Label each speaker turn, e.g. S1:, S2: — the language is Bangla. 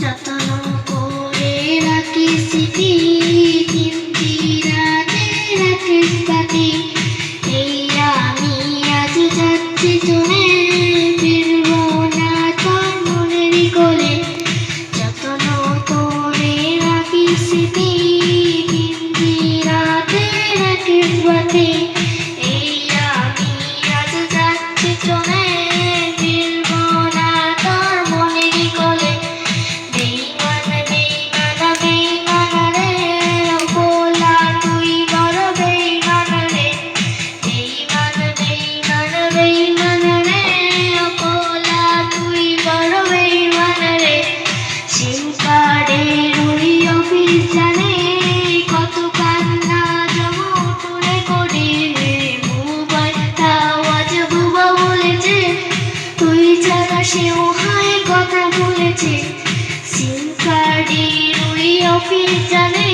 S1: যত্ন করে রাখি স্মৃতি কিন্তু রাতে রাখিস বাতি এই আমি আজ যাচ্ছি চলে ফিরবো যত্ন করে রাখি স্মৃতি কিন্তু রাতে বাতি সেও হায় কথা বলেছে। সিম কার্ডের ওই অফিস জানে